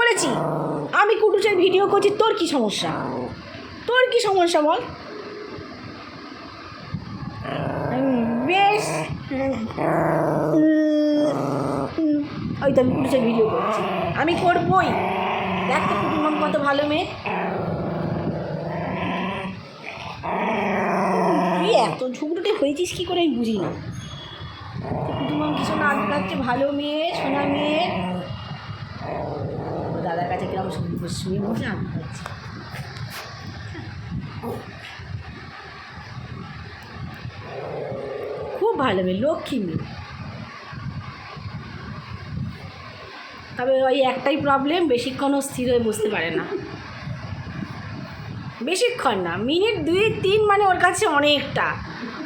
করেছি আমি কুটুসের ভিডিও করছি, তোর কি সমস্যা? তোর কি সমস্যা বল? বেশ। ওই তো আমি কুটুসের ভিডিও করছি। আমি করবই। দেখ তো কুটুম কত ভালো মেয়ে। তুই এত ঝুঁকড়ুটে হয়েছিস, কি করে আমি বুঝি না কুটুমাম কিছু নাচ গাচ্ছে ভালো মেয়ে, সোনা মেয়ে ও দাদার কাছে শুয়ে বসে আমি খাচ্ছি। খুব ভালো মেয়ে, লক্ষ্মী মেয়ে। তবে ওই একটাই প্রবলেম বেশিক্ষণও স্থির হয়ে বসতে পারে না। বেশিক্ষণ না, মিনিট দুই, তিন মানে ওর কাছে অনেকটা।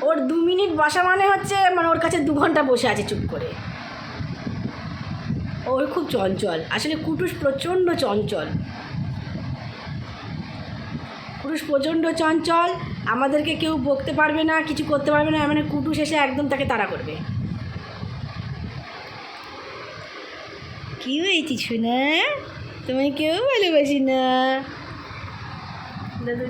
ওর দু মিনিট বসা মানে হচ্ছে মানে ওর কাছে দু ঘণ্টা বসে আছে চুপ করে। ওর খুব চঞ্চল। আসলে কুটুস প্রচণ্ড চঞ্চল। কুটুস প্রচণ্ড চঞ্চল, আমাদেরকে কেউ বকতে পারবে না, কিছু করতে পারবে না মানে কুটুস এসে একদম তাকে তাড়া করবে। কি হয়েছি শুনে তোমায় কেউ ভালোবাসি না। দাদু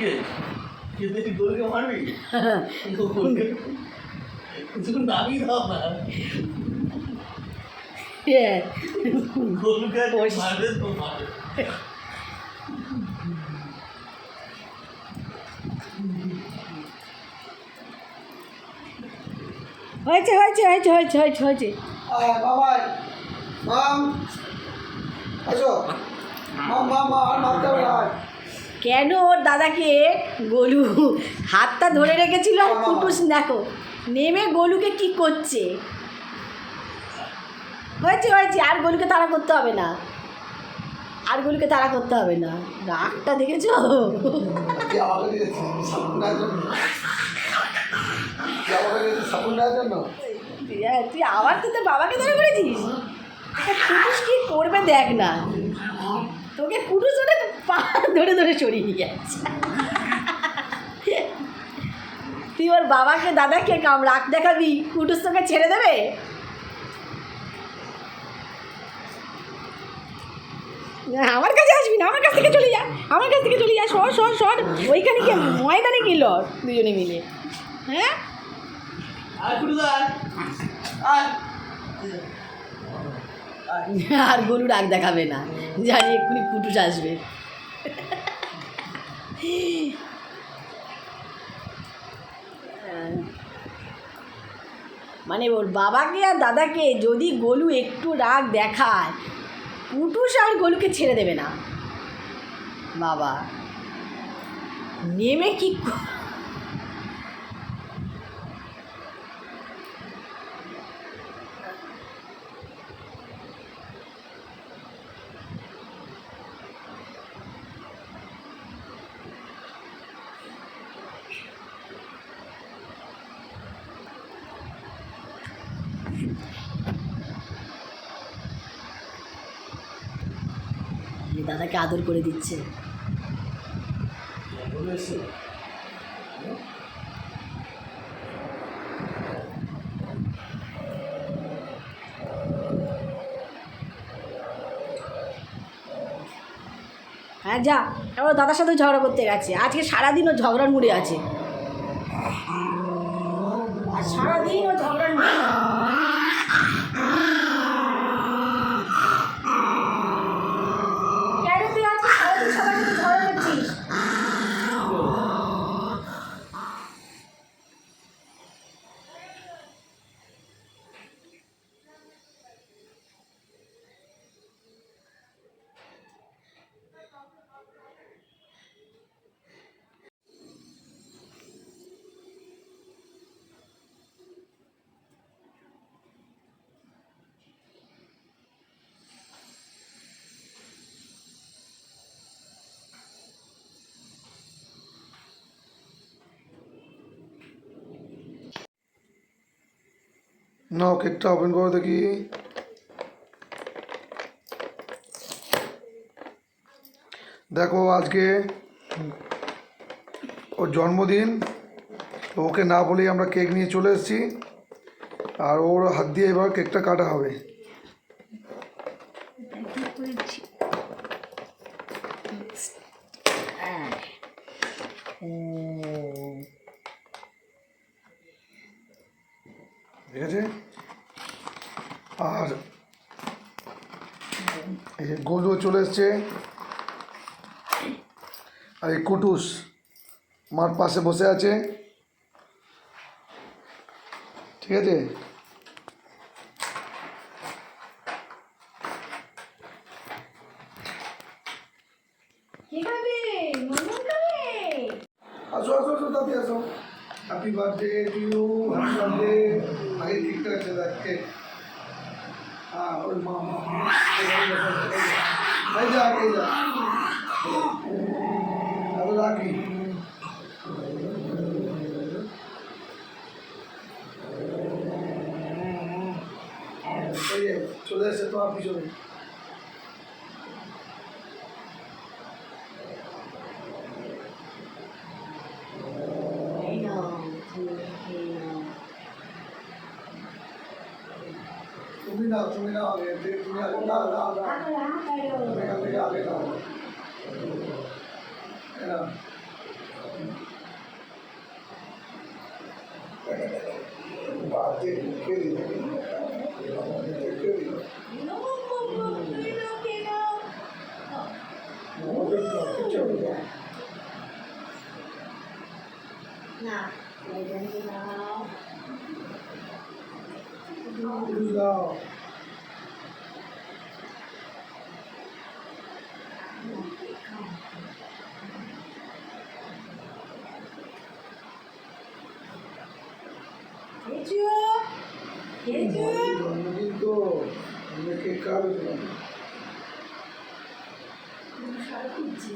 কে কে দেখি গোলকে মারবি কিছুক্ষণ দাবি দাও না গোলকে ওই- মারবে তো মারবে। হয়েছে হয়েছে হয়েছে হয়েছে হয়েছে হয়েছে। বাবাই মাম আসো মাম মাম আর মারতে হবে। কেন ওর দাদাকে গোলু হাতটা ধরে রেখেছিল? কুটুস দেখো নেমে গোলুকে কি করছে? হয়েছে হয়েছে আর গোলুকে তাড়া করতে হবে না। আর গোলুকে তাড়া করতে হবে না। রাগটা দেখেছ? তুই হ্যাঁ, তুই আবার তো তোর বাবাকে ধরে করেছিস? কুটুস কি করবে দেখ না। তোকে কুটুস ধরে পা ধরে ধরে সরিয়ে নিয়ে যাচ্ছে। তুই ওর বাবাকে দাদাকে কাম রাগ দেখাবি? কুটুস তোকে ছেড়ে দেবে? না, আমার কাছে আসবি না আমার কাছ থেকে চলে যা আমার কাছ থেকে চলে যা সর সর সর। ওইখানে কি ময়দানে কি লড় দুজনে মিলে? হ্যাঁ? আর গরু রাগ দেখাবে না। জানি এক্ষুনি কুটুস আসবে। মানে ওর বাবাকে আর দাদাকে যদি গলু একটু রাগ দেখায়, কুটুস আর গলুকে ছেড়ে দেবে না। বাবা, নেমে কি দাদাকে আদর করে দিচ্ছে। হ্যাঁ যা। এবার দাদার সাথে ঝগড়া করতে গেছে। আজকে সারাদিন ও ঝগড়ার মুড়ে আছে। সারাদিন ও ঝগড়ার মুড়ে কেন তুই আজকে সারাদিন সবার সাথে ঝগড়া করছিস নাও কেকটা ওপেন করো দেখি। দেখো আজকে ওর জন্মদিন ওকে না বলেই আমরা কেক নিয়ে চলে এসেছি। আর ওর হাত দিয়ে এবার কেকটা কাটা হবে। ঠিক আছে? আর এই যে গোলুও চলে এসছে। আর এই কুটুস মার পাশে বসে আছে। ঠিক আছে? আসো আসো আসো দাদি আসো। Happy birthday to you happy birthday আগে কেকটা আছে দেখ কেক হ্যাঁ ওই মা মা এই যা এই যা আরও রাখি এই যে, চলে এসে তোমার পিছনে এই নাও তুমি খেয়ে নাও তুমি না তুমি না আগে তুমি আগে না না না তুমি এখান থেকে আগে নাও এই নাও। বাজে ঢুকে দিল। ঢুকে দিল। মনোযোগ দাও, কিচ্ছু হবে না। না এই নাও পুরুষ দাও। খেয়েছো খেয়েছো জন্মদিন তো কেক খাওয়াবে তোমাকে সারা খুঁজছি